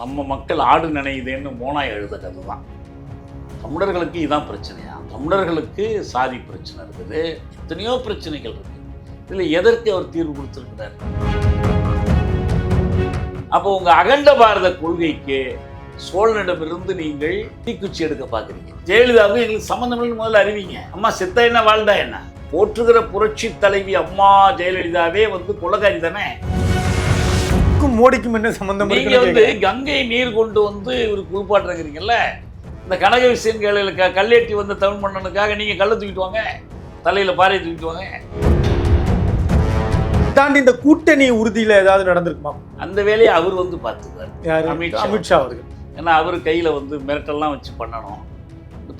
நம்ம மக்கள் ஆடு நினையுதேன்னு மோனாய் எழுத தான் தமிழர்களுக்கு இதான் பிரச்சனையா? தமிழர்களுக்கு சாதி பிரச்சனை இருக்குது. எத்தனையோ பிரச்சனைகள் இருக்கு. இதில் எதற்கு அவர் தீர்வு கொடுத்துருக்கிறார்? அப்போ உங்க அகண்ட பாரத கொள்கைக்கு சோழனிடமிருந்து நீங்கள் தீக்குச்சி எடுக்க பார்க்குறீங்க. ஜெயலலிதாவுக்கு எங்களுக்கு சம்மந்தம் முதல்ல அறிவிங்க. அம்மா செத்தா என்ன வாழ்ந்தா என்ன? போற்றுகிற புரட்சி தலைவி அம்மா ஜெயலலிதாவே வந்து கொலகாரி தானே? மோடிக்கும் என்ன சம்பந்தம் நீங்க வந்து. கங்கை நீர் கொண்டு வந்து இவர் குளிப்பாட்டுறீங்கல்ல இந்த கனக க கல்லேட்டி வந்த தமிழ் மன்னனுக்காக நீங்க கல்லை தூக்கிட்டு வாங்க. தலையில பாறையை தூக்கிட்டு வாங்க. தாண்டி இந்த கூட்டணி உறுதியில ஏதாவது நடந்திருக்குமா? அந்த வேலையை அவர் வந்து பார்த்துக்குவார். அமித்ஷா. அவர்கள். ஏன்னா அவர் கையில வந்து மிரட்டெல்லாம் வச்சு பண்ணணும்.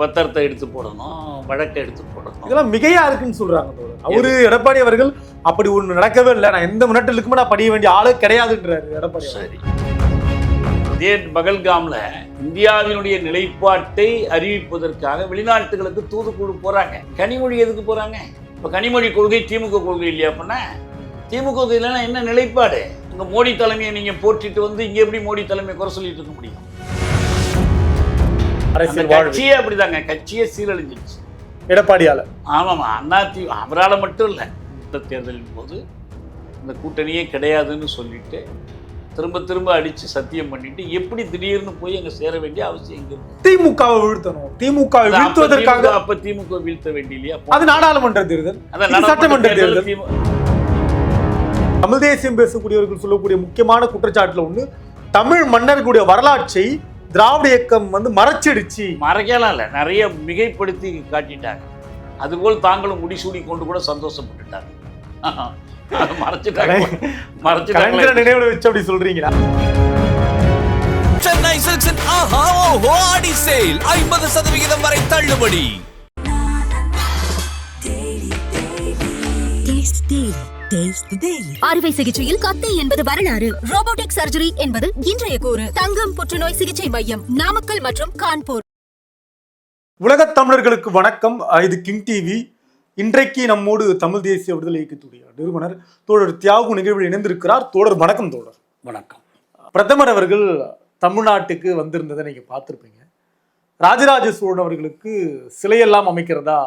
பத்திரத்தை எடுத்து போடணும் வழக்கை எடுத்து போடணும். இதெல்லாம் மிகையா இருக்குன்னு சொல்றாங்க. அவரு எடப்பாடி அவர்கள் அப்படி ஒண்ணு நடக்கவே இல்லை. நான் எந்த மின்னட்டலுக்குமே நான் படிய வேண்டிய ஆளு கிடையாதுன்றாரு எடப்பாடி. சரி. இதே பகல்காம்ல இந்தியாவினுடைய நிலைப்பாட்டை அறிவிப்பதற்காக வெளிநாட்டுகளுக்கு தூதுக்குழு போறாங்க. கனிமொழி எதுக்கு போறாங்க? இப்ப கனிமொழி கொள்கை திமுக கொள்கை இல்லையா அப்படின்னா திமுக கொள்கையில என்ன நிலைப்பாடு? உங்க மோடி தலைமையை நீங்க போற்றிட்டு வந்து இங்க எப்படி மோடி தலைமையை குறை சொல்லிட்டு இருக்க முடியும்? அரசியல் கட்சியே அப்படிதாங்க. கட்சியே சீரழிஞ்சிருச்சு. எடப்பாடியால. ஆமாம்மா அண்ணாதி அவரால் மட்டும் இல்லை. இந்த தேர்தலின் போது இந்த கூட்டணியே கிடையாதுன்னு சொல்லிட்டு திரும்ப திரும்ப அடித்து சத்தியம் பண்ணிட்டு எப்படி திடீர்னு போய் அங்கே சேர வேண்டிய அவசியம் இங்க திமுகவை வீழ்த்தணும். அப்ப வீழ்த்துவதற்காக திமுக- அப்ப திமுக வீழ்த்த வேண்டிய இல்லையா? அது நாடாளுமன்ற தேர்தல். அதான் சட்டமன்ற தேர்தல் தேர்தல். திமு- தமிழ் தேசியம் பேசக்கூடியவர்கள் சொல்லக்கூடிய முக்கியமான குற்றச்சாட்டுல ஒண்ணு தமிழ் மன்னர்களுடைய வரலாற்றை திராவிட இயக்கம் வந்து மறைச்சிடுச்சு. மறைக்கலாம் இல்லை. நிறைய மிகைப்படுத்தி காட்டிட்டாங்க. அதுபோல் தாங்களும் முடிசூடி கொண்டு கூட சந்தோஷப்பட்டுட்டாங்க. அதை மறைச்சிட்டாங்க. மறைச்சிட்டாங்க நினைவுல வச்சு அப்படி சொல்றீங்களா? சென்னை சில்க்ஸின் ஆஹா ஓஹோ ஆடி சேல். ஐம்பது சதவிகிதம் வரை தள்ளுபடி. அறுவை சிகிச்சையில் கத்தை என்பது வரலாறு. ரோபோட்டிக் சர்ஜரி என்பது இன்றைய கூறு. தங்கம் புற்றுநோய் சிகிச்சை மையம் நாமக்கல் மற்றும் கான்பூர். உலகத் தமிழர்களுக்கு வணக்கம். இது கிங் டிவி இன்றைக்கு நம்மோடு தமிழ் தேசிய விடுதலை இயக்கத்துடைய நிறுவனர் தோழர் தியாகு நிகழ்வில் இணைந்திருக்கிறார். தோழர் வணக்கம் தோழர். வணக்கம். பிரதமர் அவர்கள் தமிழ்நாட்டுக்கு வந்திருந்ததை நீங்க பார்த்துருப்பீங்க. ராஜராஜ சோழன் அவர்களுக்கு சிலையெல்லாம் அமைக்கிறதா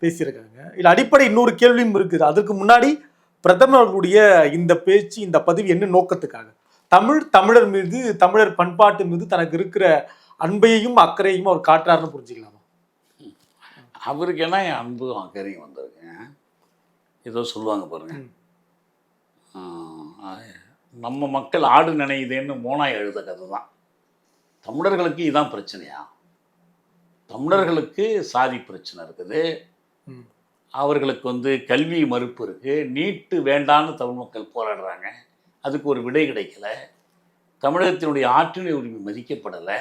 பேசியிருக்காங்க. இதுல அடிப்படை இன்னொரு கேள்வியும் இருக்குது. அதுக்கு முன்னாடி பிரதமர் அவர்களுடைய இந்த பேச்சு இந்த பதிவு என்ன நோக்கத்துக்காக? தமிழ் தமிழர் மீது தமிழர் பண்பாட்டு மீது தனக்கு இருக்கிற அன்பையும் அக்கறையும் அவர் காட்டுறாருன்னு புரிஞ்சுக்கலாமா? அவருக்கு என்ன என் அன்பும் அக்கறையும் வந்திருக்குங்க ஏதோ சொல்லுவாங்க பாருங்க. நம்ம மக்கள் ஆடு நினையுதேன்னு மோனாய் எழுத கதை தான். தமிழர்களுக்கு இதான் பிரச்சனையா? தமிழர்களுக்கு சாதி பிரச்சனை இருக்குது. அவர்களுக்கு வந்து கல்வி மறுப்பு இருக்கு. நீட்டு வேண்டான்னு தமிழ் மக்கள் போராடுறாங்க. அதுக்கு ஒரு விடை கிடைக்கல. தமிழகத்தினுடைய ஆற்றினை உரிமை மதிக்கப்படலை.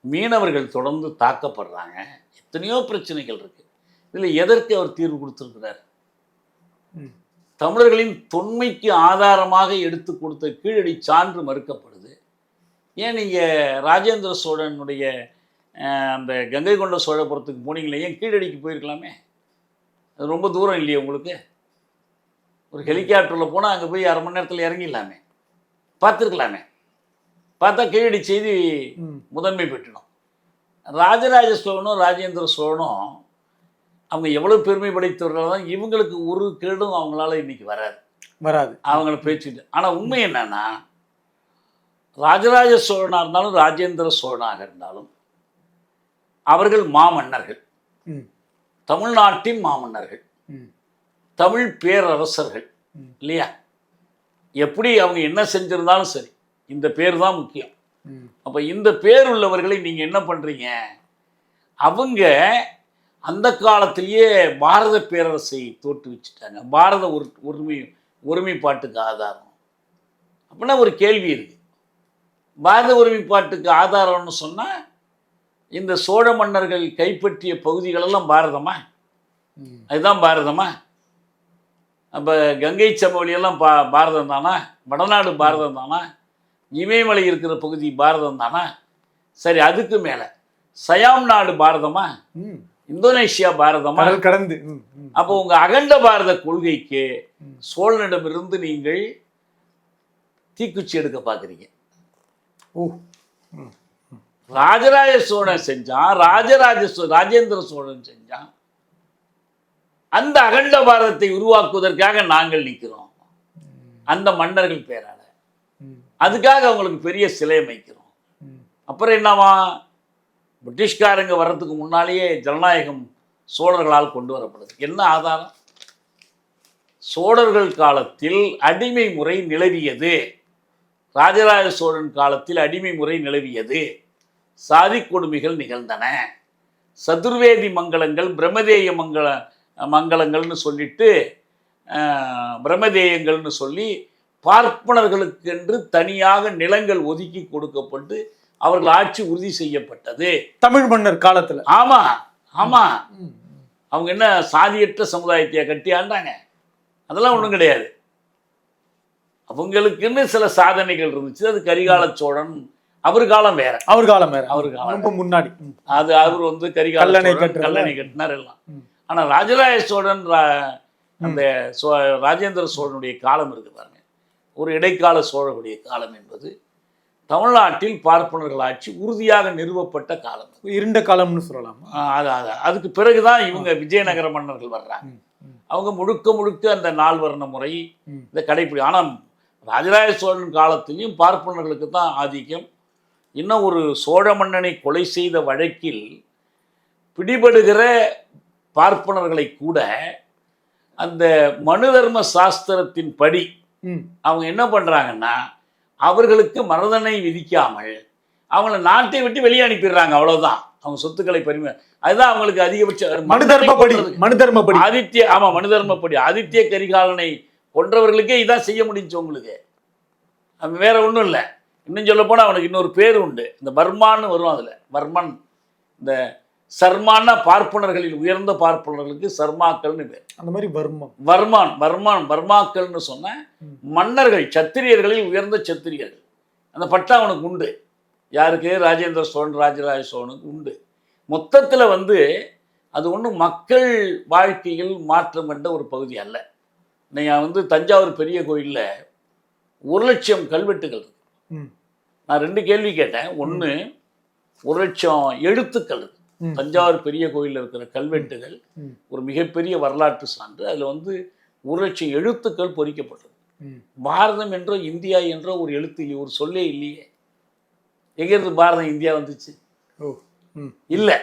மீனவர்கள் தொடர்ந்து தாக்கப்படுறாங்க. எத்தனையோ பிரச்சனைகள் இருக்கு. இதில் எதற்கு அவர் தீர்வு கொடுத்துருக்கிறார். தமிழர்களின் தொன்மைக்கு ஆதாரமாக எடுத்து கொடுத்த கீழடி சான்று மறுக்கப்படுது. ஏன் நீங்கள் ராஜேந்திர சோழனுடைய அந்த கங்கை கொண்ட சோழபுரத்துக்கு போனீங்களே? ஏன் கீழடிக்கு போயிருக்கலாமே? ரொம்ப தூரம் இல்லையே உங்களுக்கு? ஒரு ஹெலிகாப்டரில் போனால் அங்கே போய் அரை மணி நேரத்தில் இறங்கிடலாமே. பார்த்துருக்கலாமே. பார்த்தா கீழடி செய்தி. முதன்மை பெற்றணும் ராஜராஜ சோழனும் ராஜேந்திர சோழனும் அவங்க எவ்வளோ பெருமை படைத்தவர்கள் இவங்களுக்கு ஒரு கேடும் அவங்களால இன்னைக்கு வராது. வராது. அவங்கள பேச்சுட்டு. ஆனால் உண்மை என்னன்னா ராஜராஜ சோழனாக இருந்தாலும் ராஜேந்திர சோழனாக இருந்தாலும் அவர்கள் மாமன்னர்கள். தமிழ்நாட்டின் மாமன்னர்கள். தமிழ் பேரரசர்கள். இல்லையா எப்படி அவங்க என்ன செஞ்சிருந்தாலும் சரி இந்த பேர் தான் முக்கியம். அப்போ இந்த பேர் உள்ளவர்களை நீங்கள் என்ன பண்ணுறீங்க அவங்க அந்த காலத்திலேயே பாரத பேரரசை தோற்று வச்சுட்டாங்க பாரத ஒரு ஒருமை ஒருமைப்பாட்டுக்கு ஆதாரம் அப்படின்னா ஒரு கேள்வி இருக்கு பாரத ஒருமைப்பாட்டுக்கு ஆதாரம்னு சொன்னால் இந்த சோழ மன்னர்கள் கைப்பற்றிய பகுதிகளெல்லாம் பாரதமா. அதுதான் பாரதமா? அப்போ கங்கை சமவெளியெல்லாம் பா பாரதம் தானா வடநாடு பாரதம் தானா இமயமலை இருக்கிற பகுதி பாரதம் தானா சரி அதுக்கு மேலே. சயாம் நாடு பாரதமா. இந்தோனேஷியா பாரதமா? கடந்து. அப்போ உங்க அகண்ட பாரத கொள்கைக்கு. சோழனிடமிருந்து நீங்கள் தீக்குச்சி எடுக்க பார்க்குறீங்க ஓ ராஜராஜ சோழன் செஞ்சான் ராஜராஜ சோ ராஜேந்திர சோழன் செஞ்சான். அந்த அகண்ட பாரதத்தை உருவாக்குவதற்காக நாங்கள் நிற்கிறோம். அந்த மன்னர்கள் பேரால. அதுக்காக அவங்களுக்கு பெரிய சிலை அமைக்கிறோம். அப்புறம் என்னவா? பிரிட்டிஷ்காரங்க வர்றதுக்கு முன்னாலேயே ஜனநாயகம் சோழர்களால் கொண்டு வரப்படுது. என்ன ஆதாரம்? சோழர்கள் காலத்தில் அடிமை முறை நிலவியது. ராஜராஜ சோழன் காலத்தில் அடிமை முறை நிலவியது. சாதி கொடுமைகள் நிகழ்ந்தன. சதுர்வேதி மங்களங்கள் பிரம்மதேய மங்கள மங்களங்கள்னு சொல்லிட்டு பிரம்மதேயங்கள்னு சொல்லி பார்ப்பனர்களுக்கென்று தனியாக நிலங்கள் ஒதுக்கி கொடுக்கப்பட்டு அவர்கள் ஆட்சி உறுதி செய்யப்பட்டது. தமிழ் மன்னர் காலத்துல. ஆமா ஆமா. அவங்க என்ன சாதியற்ற சமுதாயத்தையா கட்டி ஆண்டாங்க அதெல்லாம் ஒன்றும் கிடையாது. அவங்களுக்குன்னு சில சாதனைகள் இருந்துச்சு. அது கரிகால சோழன் அவர் காலம் வேற. அவர் காலம் வேற. அவர் காலம் ரொம்ப முன்னாடி. அது அவர் வந்து கரிகால கல்லணை கட்டினார் எல்லாம். ஆனா ராஜராஜ சோழன் அந்த ராஜேந்திர சோழனுடைய காலம் இருக்கு பாருங்க. ஒரு இடைக்கால சோழனுடைய காலம் என்பது தமிழ்நாட்டில் பார்ப்பனர்கள் ஆட்சி உறுதியாக நிறுவப்பட்ட காலம். இருண்ட காலம்னு சொல்லலாமா? அது அது அதுக்கு பிறகுதான் இவங்க விஜயநகர மன்னர்கள் வர்றாங்க. அவங்க முழுக்க முழுக்க அந்த நால்வர்ண முறை. இதை கடைப்பிடி ஆனால் ராஜராஜ சோழன் காலத்திலையும் பார்ப்பனர்களுக்கு தான் ஆதிக்கம். இன்னும் ஒரு சோழ மன்னனை கொலை செய்த வழக்கில் பிடிபடுகிற பார்ப்பனர்களை கூட அந்த மனு தர்ம சாஸ்திரத்தின் படி அவங்க என்ன பண்ணுறாங்கன்னா அவர்களுக்கு மரணதண்டனை விதிக்காமல் அவங்கள நாட்டை விட்டு வெளியே அனுப்பிடுறாங்க அவ்வளவுதான். அவங்க சொத்துக்களை பரிம அதுதான் அவங்களுக்கு அதிகபட்ச மனு தர்மப்படி மனு தர்மப்படி ஆதித்ய ஆமா மனு தர்மப்படி ஆதித்ய கரிகாலனை கொன்றவர்களுக்கே இதான் செய்ய முடிஞ்சு உங்களுக்கு. வேற ஒண்ணும் இல்லை. இன்னும் சொல்ல போனா அவனுக்கு இன்னொரு பேர் உண்டு. இந்த பர்மான்னு வரும் அதுல. பர்மன் இந்த சர்மான்னா பார்ப்பனர்களில் உயர்ந்த பார்ப்பனர்களுக்கு சர்மாக்கள்னு பேர். அந்த மாதிரி வர்மம். வர்மான் வர்மான் வர்மாக்கள்னு சொன்ன. மன்னர்கள் சத்திரியர்களில் உயர்ந்த சத்திரியர்கள். அந்த பட்டா அவனுக்கு உண்டு. யாருக்கு? ராஜேந்திர சோழன் ராஜராஜ சோழனுக்கு உண்டு. மொத்தத்துல வந்து அது ஒன்றும் மக்கள் வாழ்க்கையில் மாற்றம் கண்ட ஒரு பகுதி அல்ல. நீங்கள் வந்து தஞ்சாவூர் பெரிய கோயில்ல ஒரு லட்சம் கல்வெட்டுகள் இருக்கு. ம், நான் ரெண்டு கேள்வி கேட்டேன். ஒன்று ஒரு லட்சம் எழுத்துக்கள். தஞ்சாவூர் பெரிய கோயிலில் இருக்கிற கல்வெட்டுகள். ஒரு மிகப்பெரிய வரலாற்று சான்று. அதில் வந்து ஒரு லட்சம் எழுத்துக்கள் பொறிக்கப்பட்டது. பாரதம் என்றோ இந்தியா என்றோ ஒரு எழுத்து இல்லை ஒரு சொல்லே இல்லையே. எங்கேருந்து பாரதம் இந்தியா வந்துச்சு? இல்லை.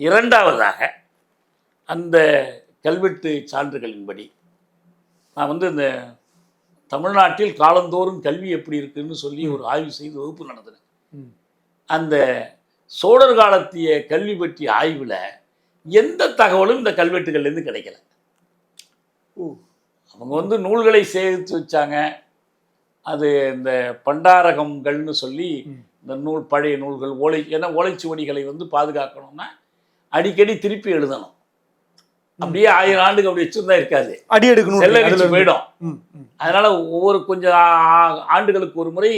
இரண்டாவதாக அந்த கல்வெட்டு சான்றுகளின்படி நான் வந்து இந்த தமிழ்நாட்டில் காலந்தோறும் கல்வி எப்படி இருக்குன்னு சொல்லி ஒரு ஆய்வு செய்து வகுப்பு நடத்தினேன். அந்த சோழர் காலத்திய கல்வி பற்றிய ஆய்வில் எந்த தகவலும் இந்த கல்வெட்டுகள்லேருந்து கிடைக்கல. ஓ. அவங்க வந்து நூல்களை சேகரித்து வச்சாங்க. அது இந்த பண்டாரகங்கள்னு சொல்லி. இந்த நூல் பழைய நூல்கள் ஓலை ஏன்னா ஓலைச்சுவடிகளை வந்து பாதுகாக்கணும்னா அடிக்கடி திருப்பி எழுதணும். அப்படியே ஆயிரம் ஆண்டுக்கு அப்படி வச்சிருந்தா இருக்காது அடி எடுக்கணும். போயிடும். அதனால ஒவ்வொரு கொஞ்சம் ஆண்டுகளுக்கு ஒரு முறை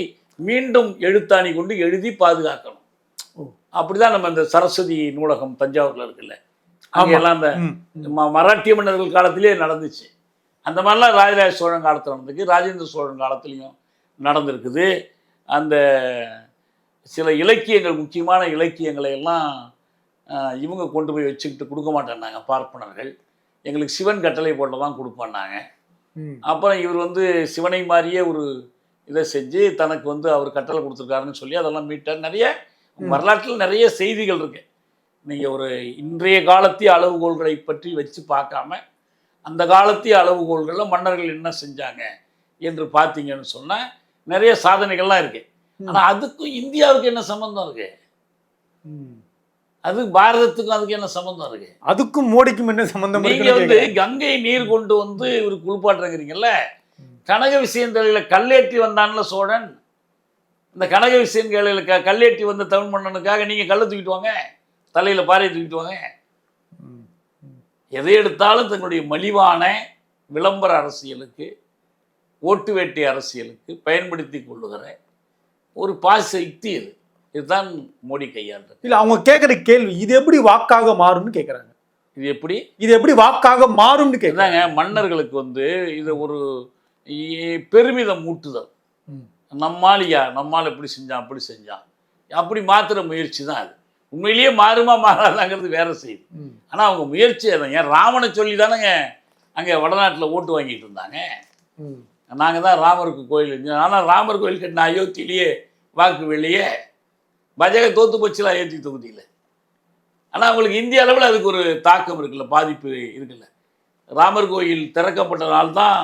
மீண்டும் எழுத்தாணி கொண்டு எழுதி பாதுகாக்கணும். அப்படிதான் நம்ம இந்த சரஸ்வதி நூலகம் தஞ்சாவூர்ல இருக்குல்ல. எல்லாம் அந்த மராட்டிய மன்னர்கள் காலத்திலே நடந்துச்சு. அந்த மாதிரிலாம் ராஜராஜ சோழன் காலத்தில் நடந்திருக்கு. ராஜேந்திர சோழன் காலத்துலேயும் நடந்திருக்குது. அந்த சில இலக்கியங்கள் முக்கியமான இலக்கியங்களை எல்லாம் இவங்க கொண்டு போய் வச்சுக்கிட்டு கொடுக்க மாட்டேன்னாங்க பார்ப்பனர்கள் எங்களுக்கு சிவன் கட்டளை போட்டு தான் கொடுப்பான்னாங்க. அப்புறம் இவர் வந்து சிவனை மாதிரியே ஒரு இதை செஞ்சு தனக்கு வந்து அவர் கட்டளை கொடுத்துருக்காருன்னு சொல்லி அதெல்லாம் மீட்டார் நிறைய. வரலாற்றில் நிறைய செய்திகள் இருக்கு நீங்கள் ஒரு இன்றைய காலத்திய அளவுகோல்களை பற்றி வச்சு பார்க்காம அந்த காலத்திய அளவுகோல்களில் மன்னர்கள் என்ன செஞ்சாங்க என்று பார்த்தீங்கன்னு சொன்னால் நிறைய சாதனைகள்லாம் இருக்கு. ஆனால் அதுக்கும் இந்தியாவுக்கு என்ன சம்மந்தம் இருக்கு ம். அது பாரதத்துக்கும் அதுக்கு என்ன சம்மந்தம் இருக்கு அதுக்கும் மோடிக்கும் என்ன சம்பந்தம் நீங்க வந்து. கங்கை நீர் கொண்டு வந்து இவர் குளிப்பாட்டுறீங்கல்ல ம். கனக விஷயம் தலையில கல்லேற்றி வந்தான்ல சோழன் இந்த கனக விஷயம் தலையில க கல்லேற்றி வந்த தமிழ் மன்னனுக்காக நீங்க கல்லை தூக்கிட்டு வாங்க தலையில பாறையை தூக்கிட்டு வாங்க. எதை எடுத்தாலும் தங்களுடைய மலிவான விளம்பர அரசியலுக்கு ஓட்டு வேட்டை அரசியலுக்கு பயன்படுத்தி கொள்ளுகிற ஒரு பாச யுக்தி இது இதுதான் மோடி கையாண்டது இல்ல அவங்க கேக்குற கேள்வி இது எப்படி வாக்காக மாறும்னு கேக்குறாங்க. இது எப்படி? இது எப்படி வாக்காக மாறும்னு கேக்குறாங்க. இதாங்க மன்னர்களுக்கு வந்து இது ஒரு பெருமிதம் ஊட்டுதல். நம்மாலியா நம்மால் இப்படி செஞ்சான் அப்படி செஞ்சான். அப்படி மாத்துற முயற்சி தான் அது. உண்மையிலேயே மாறுமா மாறாதாங்கிறது வேற செய்யுது ம். ஆனால் அவங்க முயற்சி அதான் ஏன் ராமனை சொல்லி தானேங்க அங்கே வடநாட்டில் ஓட்டு வாங்கிட்டு இருந்தாங்க. நாங்கள் தான் ராமருக்கு கோயில் ஆனால் ராமர் கோயில் கட்டின அயோத்தியிலேயே வாக்கு வெளியே பாஜக தோத்து போச்சுல அயோத்தி தொகுதியில். ஆனால் அவங்களுக்கு இந்திய அளவில் அதுக்கு ஒரு தாக்கம் இருக்குல்ல பாதிப்பு இருக்குல்ல. ராமர் கோயில் திறக்கப்பட்ட நாள் தான்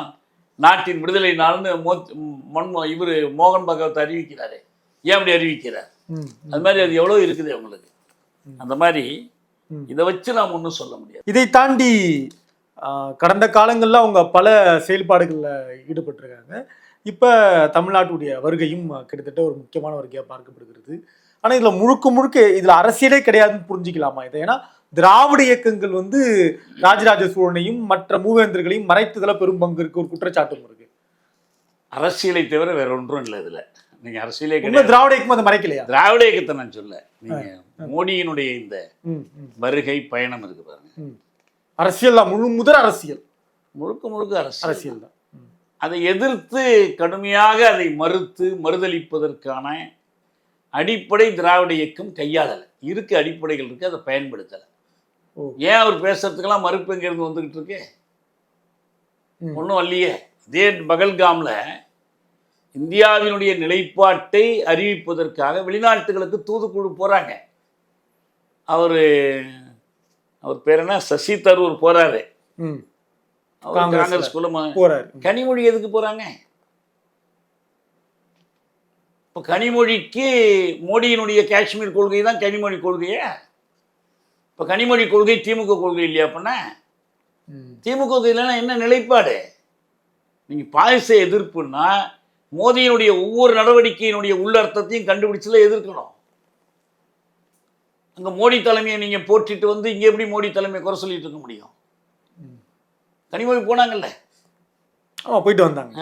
நாட்டின் விடுதலை நாள்னு மோ மன் இவர் மோகன் பகவத் அறிவிக்கிறாரு. ஏன் அப்படி அறிவிக்கிறார். அது மாதிரி அது எவ்வளோ இருக்குது அவங்களுக்கு? அந்த மாதிரி. இதை வச்சு நாம் ஒன்றும் சொல்ல முடியாது. இதை தாண்டி கடந்த காலங்களில் அவங்க பல செயல்பாடுகளில் ஈடுபட்டிருக்காங்க. இப்போ தமிழ்நாட்டுடைய வருகையும் கிட்டத்தட்ட ஒரு முக்கியமான வருகையாக பார்க்கப்படுகிறது. ஆனால் இதில் முழுக்க முழுக்க இதில் அரசியலே கிடையாதுன்னு புரிஞ்சுக்கலாமா இதை? ஏன்னா திராவிட இயக்கங்கள் வந்து ராஜராஜ சோழனையும் மற்ற மூவேந்தர்களையும் மறைத்ததில் பெரும் பங்கு இருக்கு ஒரு குற்றச்சாட்டும் இருக்கு. அரசியலை தவிர வேற ஒன்றும் இல்லை இதில். நீங்கள் அரசியலே கிடையாது. திராவிட இயக்கம் அதை மறைக்கலையா? திராவிட இயக்கத்தை நான் சொல்ல நீங்கள் மோடியினுடைய இந்த வருகை பயணம் இருக்கு பாருங்க. அரசியல் தான் முழு முதல் அரசியல். முழுக்க முழுக்க அரசியல் அரசியல் தான். அதை எதிர்த்து கடுமையாக அதை மறுத்து மறுதளிப்பதற்கான அடிப்படை திராவிட இயக்கம் கையாளலை. இருக்கு அடிப்படைகள் இருக்கு அதை பயன்படுத்தலை. ஏன் அவர் பேசுறதுக்கெல்லாம் மறுப்பு எங்கேருந்து வந்துகிட்டு இருக்கு. ஒன்றும் இல்லையே இதே பகல்காம்ல இந்தியாவினுடைய நிலைப்பாட்டை அறிவிப்பதற்காக வெளிநாட்டுகளுக்கு தூதுக்குழு போறாங்க. அவர் அவர் பேர் என்ன? சசி தரூர் போறாரு. ம். அவர் காங்கிரஸ்ல. காங்கிரஸ் குழும போறாரு. கனிமொழி எதுக்கு போறாங்க? இப்போ கனிமொழிக்கு மோடியினுடைய காஷ்மீர் கொள்கை தான் கனிமொழி கொள்கையா. இப்போ கனிமொழி கொள்கை திமுக கொள்கை இல்லையா அப்படின்னா. திமுக இல்லைன்னா என்ன நிலைப்பாடு? நீங்கள் பாயச எதிர்ப்புன்னா மோடியினுடைய ஒவ்வொரு நடவடிக்கையினுடைய உள்ளர்த்தத்தையும் கண்டுபிடிச்சுல எதிர்க்கணும். அங்கே மோடி தலைமையை நீங்கள் போற்றிட்டு வந்து இங்கே எப்படி மோடி தலைமையை குறை சொல்லிட்டு இருக்க முடியும்? கனிமொழி போனாங்கல்ல? ஆமா போயிட்டு வந்தாங்க.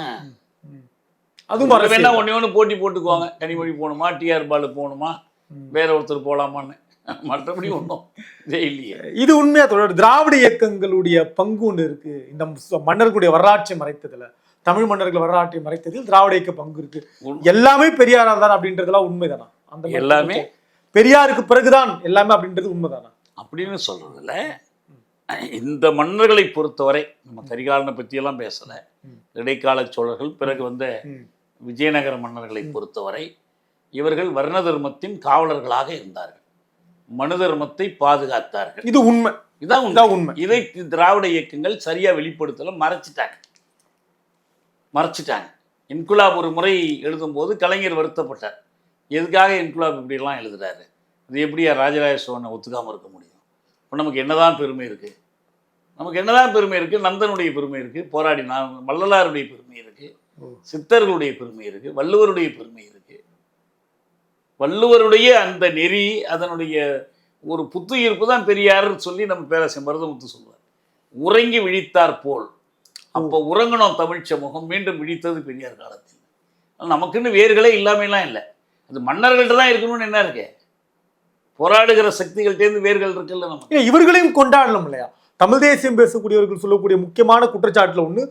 அதுவும் வேணா ஒண்ணே ஒன்று போட்டி போட்டுக்குவாங்க. கனிமொழி போகணுமா டிஆர் பாலு போகணுமா வேற ஒருத்தர் போகலாமான்னு மற்றபடி ஒன்றும் இல்லையே இது உண்மையா தொடர் திராவிட இயக்கங்களுடைய பங்கு ஒன்று இருக்கு. இந்த மன்னர்களுடைய வரலாற்றை மறைத்ததுல. தமிழ் மன்னர்கள் வரலாற்றை மறைத்ததில் திராவிட இயக்க பங்கு இருக்கு. உண்மை. எல்லாமே பெரியாரால் தான் அப்படின்றதெல்லாம் உண்மைதானா? அந்த எல்லாமே? பெரியாருக்கு பிறகுதான் எல்லாமே அப்படின்றது உண்மைதானா? அப்படின்னு சொல்றதுல இந்த மன்னர்களை பொறுத்தவரை நம்ம கரிகாலனை பற்றியெல்லாம் பேசலை. ம். இடைக்கால சோழர்கள் பிறகு வந்த. விஜயநகர மன்னர்களை பொறுத்தவரை இவர்கள் வர்ண தர்மத்தின் காவலர்களாக இருந்தார்கள். மனு தர்மத்தை பாதுகாத்தார்கள். இது உண்மை. இதான் உண்மை. உண்மை. இதை திராவிட இயக்கங்கள் சரியா வெளிப்படுத்தல மறைச்சிட்டாங்க. மறைச்சிட்டாங்க. இன்குலாப் ஒரு முறை எழுதும்போது கலைஞர் வருத்தப்பட்டார். எதுக்காக இன்குலாப் இப்படிலாம் எழுதுறாரு? அது எப்படியா ராஜராஜ சோழனை ஒத்துக்காம இருக்க முடியும்? இப்போ நமக்கு என்னதான் பெருமை இருக்கு? நமக்கு என்னதான் பெருமை இருக்கு? நந்தனுடைய பெருமை இருக்கு? போராடி நான் வள்ளலாருடைய பெருமை இருக்கு? ஓ. சித்தர்களுடைய பெருமை இருக்கு வள்ளுவருடைய பெருமை இருக்கு. வள்ளுவருடைய அந்த நெறி அதனுடைய ஒரு புத்துயிர்ப்பு தான் பெரியார் சொல்லி நம்ம பேரரசன் மருதமுத்து சொல்வார் உறங்கி விழித்தார் போல். அப்போ உறங்கணும் தமிழ் சமூகம் மீண்டும் விழித்தது பெரியார் காலத்தில். நமக்குன்னு வேர்களே இல்லாமலாம் இல்லை. அது மன்னர்கள்ட்ட தான் இருக்கணும்னு என்ன இருக்கு? போராடுகிற சக்திகள்டேருந்து வேர்கள் இருக்குல்ல நம்ம ஏன் இவர்களையும் கொண்டாடணும் இல்லையா? தமிழ் தேசியம் பேசக்கூடியவர்கள் சொல்லக்கூடிய முக்கியமான குற்றச்சாட்டுல ஒன்று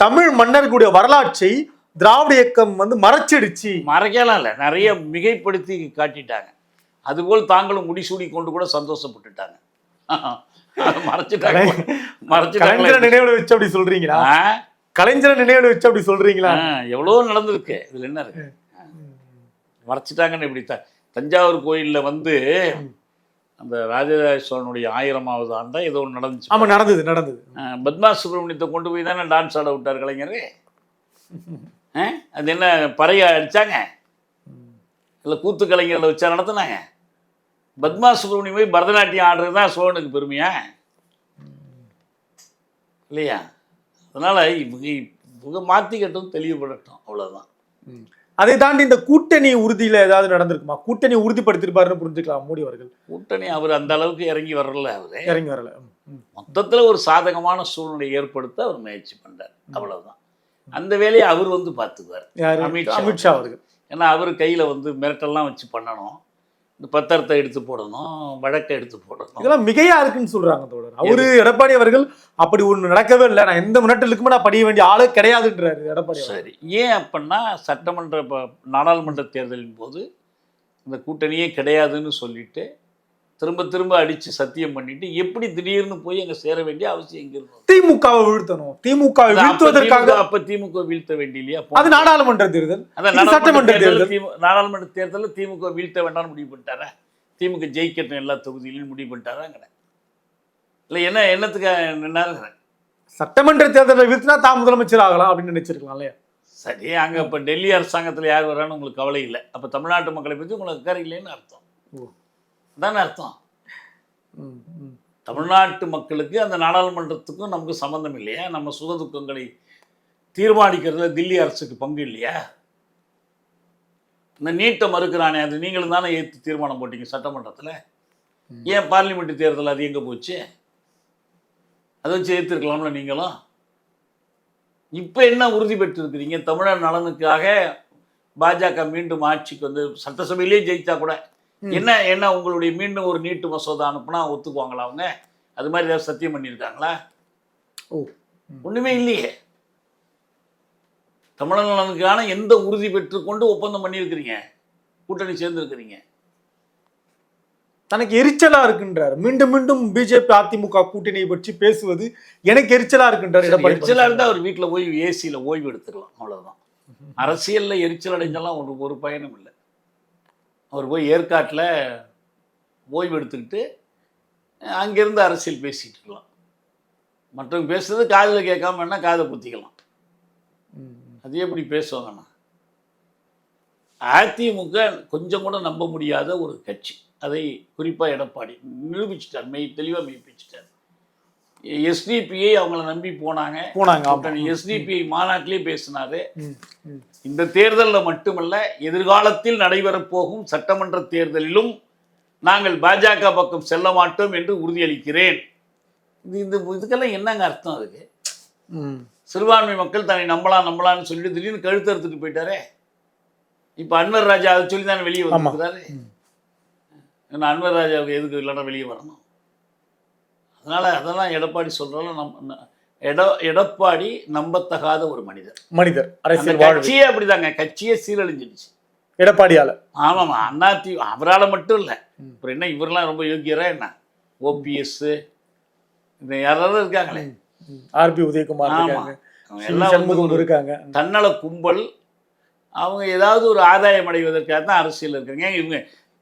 தமிழ் மன்னர்களுடைய வரலாற்றை திராவிட இயக்கம் வந்து மறைச்சிடுச்சு. மறைக்கலாம் இல்லை நிறைய மிகைப்படுத்தி காட்டிட்டாங்க. அதுபோல் தாங்களும் முடிசூடி கொண்டு கூட சந்தோஷப்பட்டுட்டாங்க. மறைச்சிட்டாங்க. கலைஞரை மறைச்சிட்டாங்க நினைவுல வச்சு அப்படி சொல்றீங்களா? கலைஞரை நினைவுல வச்சு அப்படி சொல்றீங்களா? எவ்வளோ நடந்திருக்கு. இதுல என்ன இருக்கு? மறைச்சிட்டாங்கன்னு இப்படி தஞ்சாவூர் கோயில்ல வந்து அந்த ராஜராஜ சோழனுடைய ஆயிரமாவது ஆண்டா ஏதோ ஒன்று நடந்துச்சு. ஆமா நடந்தது நடந்தது. பத்மா சுப்பிரமணியத்தை கொண்டு போய் தானே டான்ஸ் ஆட விட்டார் கலைஞர்? அது என்ன பறைய அடிச்சாங்க? இல்லை கூத்து கலைஞர்களை வச்சா நடத்துனாங்க? பத்மா சுப்பிரமணியம் போய் பரதநாட்டியம் ஆடுறது தான் சோழனுக்கு பெருமையா? இல்லையா? அதனால இவங்க இவங்க மாற்றிக்கட்டும் தெளிவுபடட்டும் அவ்வளோதான் அதை தாண்டி இந்த கூட்டணி உறுதியில ஏதாவது நடந்திருக்குமா? கூட்டணி உறுதிப்படுத்திருப்பாருன்னு புரிஞ்சுக்கலாம் மோடி அவர்கள். கூட்டணி அவர் அந்த அளவுக்கு இறங்கி வரல அவரு. இறங்கி வரல. மொத்தத்தில் ஒரு சாதகமான சூழ்நிலை ஏற்படுத்த அவர் முயற்சி பண்றார். அவ்வளவுதான். அந்த வேலையை அவர் வந்து பார்த்துக்குவார். அமித்ஷா. அமித்ஷா அவர்கள். ஏன்னா அவர் கையில் வந்து மிரட்டெல்லாம் வச்சு பண்ணணும். பத்திரத்தை எடுத்து போடணும் வழக்கை எடுத்து போடணும். இதெல்லாம் மிகையா இருக்குன்னு சொல்றாங்க தோழர். அவரு எடப்பாடி அவர்கள் அப்படி ஒண்ணு நடக்கவே இல்லை. நான் எந்த மிரட்டலுக்குமே நான் படிய வேண்டிய ஆளே கிடையாதுன்றாரு எடப்பாடி. சரி. ஏன் அப்படின்னா சட்டமன்ற நாடாளுமன்ற தேர்தலின் போது இந்த கூட்டணியே கிடையாதுன்னு சொல்லிட்டு திரும்ப திரும்ப அடிச்சு சத்தியம் பண்ணிட்டு எப்படி திடீர்னு போய் அங்க சேர வேண்டிய அவசியம் எங்க இருந்தது திமுகவை வீழ்த்தணும். அப்ப வீழ்த்துவதற்காக திமுக அப்ப திமுக வீழ்த்த வேண்டிய இல்லையா? அது நாடாளுமன்ற தேர்தல். அதான் சட்டமன்ற தேர்தல். நாடாளுமன்ற தேர்தலில் திமுக வீழ்த்த வேண்டாம்னு முடிவு பண்ணிட்டாரா? திமுக ஜெயிக்கட்டும் எல்லா தொகுதியிலும் முடிவு பண்ணிட்டாராங்கிற. இல்லை என்ன என்னத்துக்கு நின்னாருங்கிறேன் சட்டமன்ற தேர்தலை வீழ்த்தினா தான் முதலமைச்சர் ஆகலாம் அப்படின்னு நினைச்சிருக்கலாம் இல்லையா? சரி அங்கே இப்போ டெல்லி அரசாங்கத்தில் யார் வரான்னு உங்களுக்கு கவலை இல்லை. அப்போ தமிழ்நாட்டு மக்களை பற்றி உங்களுக்கு அக்கறை இல்லைன்னு அர்த்தம். ஓ. அதானே அர்த்தம். தமிழ்நாட்டு மக்களுக்கு அந்த நாடாளுமன்றத்துக்கும் நமக்கு சம்மந்தம் இல்லையா? நம்ம சுக துக்கங்களை தீர்மானிக்கிறதுல தில்லி அரசுக்கு பங்கு இல்லையா? இந்த நீட்டை மறுக்கிறானே அது நீங்களும் தானே ஏற்று தீர்மானம் போட்டீங்க சட்டமன்றத்தில்? ஏன் பார்லிமெண்ட் தேர்தல் அது எங்கே போச்சு? அதை வச்சு ஏற்றுருக்கலாம்ல நீங்களும்? இப்போ என்ன உறுதி பெற்றிருக்கிறீங்க? தமிழர் நலனுக்காக பாஜக மீண்டும் ஆட்சிக்கு வந்து சட்டசபையிலே ஜெயிச்சா கூட. என்ன என்ன உங்களுடைய மீண்டும் ஒரு நீட்டு மசோதா அனுப்புனா ஒத்துக்குவாங்களா அவங்க? அது மாதிரி ஏதாவது சத்தியம் பண்ணியிருக்காங்களா? ஓ. ஒண்ணுமே இல்லையே. தமிழர் நலனுக்கான எந்த உறுதி பெற்றுக்கொண்டு ஒப்பந்தம் பண்ணியிருக்கிறீங்க? கூட்டணி சேர்ந்துருக்கிறீங்க. தனக்கு எரிச்சலா இருக்குன்றார். மீண்டும் மீண்டும் பிஜேபி அதிமுக கூட்டணியை பற்றி பேசுவது எனக்கு எரிச்சலா இருக்குன்றார் எரிச்சலா இருந்தா அவர் வீட்டுல போய் ஏசியில ஓய்வு எடுத்துக்கலாம். அவ்வளவுதான். அரசியல்ல எரிச்சல் அடைஞ்செல்லாம் ஒரு ஒரு பயனும் இல்லை. அவர் போய் ஏற்காட்டுல ஓய்வு எடுத்துக்கிட்டு அங்கிருந்து அரசியல் பேசிட்டு இருக்கலாம். மற்றவங்க பேசுறது காதுல கேட்காம வேணா காதை குத்திக்கலாம். அது எப்படி பேசுவாங்கண்ணா அதிமுக கொஞ்சம் கூட நம்ப முடியாத ஒரு கட்சி. அதை குறிப்பாக எடப்பாடி நிரூபிச்சிட்டார் மெய் தெளிவாக மெய்ப்பிச்சிட்டார். எஸ்டிபிஐ அவங்கள நம்பி போனாங்க. போனாங்க எஸ்டிபிஐ மாநாட்டிலே பேசினாரு. இந்த தேர்தலில் மட்டுமல்ல எதிர்காலத்தில் நடைபெறப் போகும் சட்டமன்ற தேர்தலிலும் நாங்கள் பாஜக பக்கம் செல்ல மாட்டோம் என்று உறுதியளிக்கிறேன். இது இந்த இதுக்கெல்லாம் என்னங்க அர்த்தம் அதுக்கு. சிறுபான்மை மக்கள் தன்னை நம்பலாம் நம்பலாம்னு சொல்லிட்டு திடீர்னு கழுத்து அறுத்துட்டு போயிட்டாரே. இப்போ அன்வர் ராஜா அதை சொல்லி தானே வெளியே. வந்துருக்கிறாரு? அன்வர் ராஜாவுக்கு எதுக்கு இல்லைன்னா வெளியே வரணும்? அதனால அதெல்லாம் எடப்பாடி சொல்றாலும் நம் எட எடப்பாடி நம்பத்தகாத ஒரு மனிதர். மனிதர் அரசியல் கட்சியே அப்படிதாங்க. கட்சியே சீரழிஞ்சிடுச்சு. எடப்பாடியால. ஆமாம்மா அண்ணாத்தி அவரால் மட்டும் இல்லை. அப்புறம் என்ன இவரெல்லாம் ரொம்ப யோக்கியரா என்ன? ஓபிஎஸ் இந்த யாராவது இருக்காங்களே. ஆர்பி உதயகுமார். எல்லாம் இருக்காங்க. தன்னல கும்பல். அவங்க ஏதாவது ஒரு ஆதாயம் அடைவதற்காக தான் அரசியல் இருக்காங்க. ஏங்க இவங்க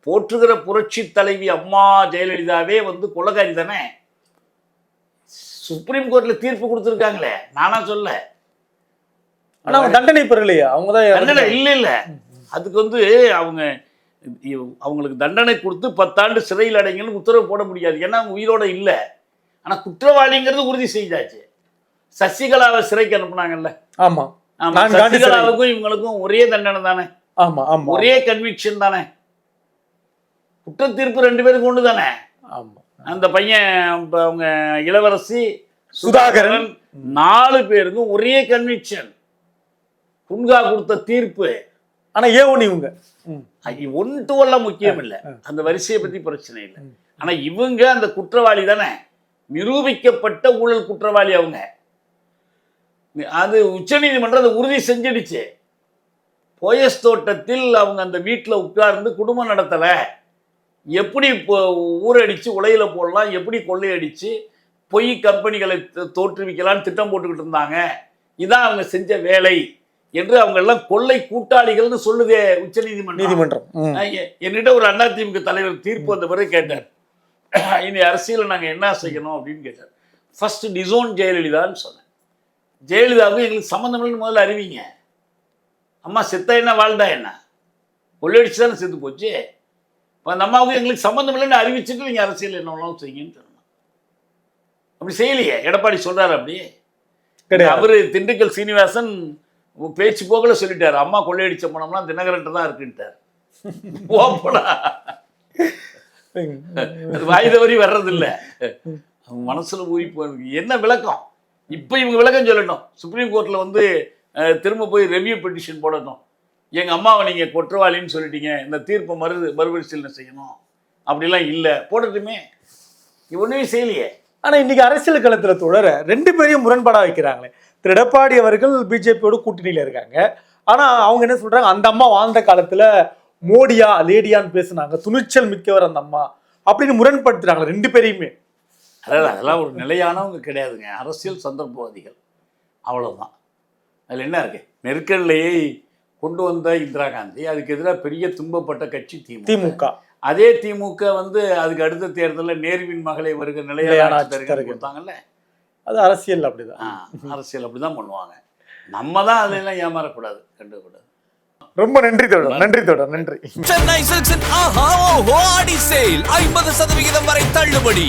போற்றுகிற புரட்சி தலைவி அம்மா ஜெயலலிதாவே வந்து கொள்ளக்காரி தானே? சுப்ரீம் கோர்ட்ல தீர்ப்பு கொடுத்துருக்காங்களே? நானா சொல்ல. ஆனா அவங்க தண்டனை பெறலையா. அவங்க தான் தண்டனை இல்லை. இல்லை அதுக்கு வந்து அவங்க அவங்களுக்கு தண்டனை கொடுத்து பத்தாண்டு சிறையில் அடைங்கன்னு உத்தரவு போட முடியாது. ஏன்னா அவங்க உயிரோட இல்லை. ஆனால் குற்றவாளிங்கிறது உறுதி செய்தாச்சு. சசிகலாவை சிறைக்கு அனுப்புனாங்கல்ல. ஆமா. ஆமா நான் காந்தி சிறை. சசிகலாவுக்கும் இவங்களுக்கும் ஒரே தண்டனை தானே. ஆமா ஆமா. ஒரே கன்விக்ஷன் தானே. குற்ற தீர்ப்பு ரெண்டு பேருக்கு ஒன்று தானே ஆமா. அந்த பையன் இப்ப அவங்க இளவரசி சுதாகரன். நாலு பேருக்கும் ஒரே கன்விக்ஷன் புன்கா கொடுத்த தீர்ப்பு. ஆனா ஏ இவங்க. ஒன் டுவெல்லாம் முக்கியம் இல்லை. அந்த வரிசையை பத்தி பிரச்சனை இல்லை. ஆனா இவங்க அந்த குற்றவாளி தானே. நிரூபிக்கப்பட்ட ஊழல் குற்றவாளி அவங்க. அது உச்சநீதிமன்றம் அதை உறுதி செஞ்சிடுச்சு. போயஸ் தோட்டத்தில் அவங்க அந்த வீட்டில் உட்கார்ந்து குடும்பம் நடத்தலை. எப்படி இப்போ ஊரடிச்சு உலையில போடலாம் எப்படி கொள்ளையடிச்சு பொய் கம்பெனிகளை தோ- தோற்றுவிக்கலாம்னு திட்டம் போட்டுக்கிட்டு இருந்தாங்க. இதான் அவங்க செஞ்ச வேலை என்று அவங்க எல்லாம் கொள்ளை கூட்டாளிகள்னு சொல்லுதே உச்சநீதிமன்றம். நீதிமன்றம். ம். நான் எ- என்னிட்ட ஒரு அதிமுக தலைவர் தீர்ப்பு வந்த பிறகு கேட்டார். இனி அரசியலில் நாங்கள் என்ன செய்யணும் அப்படின்னு கேட்டார். ஃபர்ஸ்ட் டிசோன் ஜெயலலிதான்னு சொன்னேன். ஜெயலலிதாவுக்கு எங்களுக்கு சம்மந்தம் இல்லைன்னு முதல்ல அறிவிங்க. அம்மா செத்தா என்ன வாழ்ந்தா என்ன? கொள்ளையடிச்சு தானே செத்து போச்சு? இப்போ அந்த அம்மாவுக்கு எங்களுக்கு சம்மந்தம் இல்லைன்னு அறிவிச்சுட்டு நீங்கள் அரசியல் என்ன வேணாலும் செய்யுங்கன்னு சொன்னோம் அப்படி செய்யலையே. எடப்பாடி சொல்றாரு அப்படி. கிடையாது. அவரு திண்டுக்கல் சீனிவாசன் பேச்சு போகல சொல்லிட்டாரு. அம்மா கொள்ளையடிச்ச பணம்லாம் தினகரன் தான் இருக்குன்ட்டார். ஓப்படா ம். அது வாய் தவறி வர்றதில்ல. மனசுல போயிருக்கு என்ன விளக்கம்? இப்போ இவங்க விளக்கம் சொல்லட்டும். சுப்ரீம் கோர்ட்ல வந்து திரும்ப போய் ரெவியூ பெட்டிஷன் போடணும் எங்க அம்மாவை நீங்க குற்றவாளின்னு சொல்லிட்டீங்க இந்த தீர்ப்பை மறு மறுபரிசீலனை செய்யணும். அப்படிலாம் இல்லை. போடட்டுமே. ஒன்றுமே செய்யலையே. ஆனா இன்னைக்கு அரசியல் களத்துல தொடர ரெண்டு பேரையும் முரண்பாடா வைக்கிறாங்களே. திரு எடப்பாடி அவர்கள் பிஜேபியோட கூட்டணியில இருக்காங்க. ஆனா அவங்க என்ன சொல்றாங்க? அந்த அம்மா வாழ்ந்த காலத்துல மோடியா லேடியான்னு பேசுனாங்க. துணிச்சல் மிக்கவர் அந்த அம்மா. அப்படின்னு முரண்படுத்துறாங்க ரெண்டு பேரையுமே. அதாவது அதெல்லாம் ஒரு நிலையானவங்க கிடையாதுங்க. அரசியல் சந்தர்ப்பவாதிகள். அவ்வளவுதான். அதில் என்ன இருக்கு? நெருக்கடிலேயே கொண்டு வந்த இந்திரா காந்தி. அதுக்கு எதிராக பெரிய துன்பப்பட்ட கட்சி திமுக. திமுக. அதே திமுக வந்து அதுக்கு அடுத்த தேர்தலில் நேருவின் மகளை வருகிற நிலையான. கொடுத்தாங்கல்ல? அது அரசியல் அப்படிதான். அரசியல் அப்படிதான் பண்ணுவாங்க. நம்ம தான் அதெல்லாம் ஏமாறக்கூடாது. கண்டுக்கூடாது ரொம்ப நன்றி தொடர் நன்றி தொடர் நன்றி. சென்னை சில்க்ஸின் ஆஹா ஓஹோ ஆடி சேல். ஐம்பது சதவிகிதம் வரை தள்ளுபடி.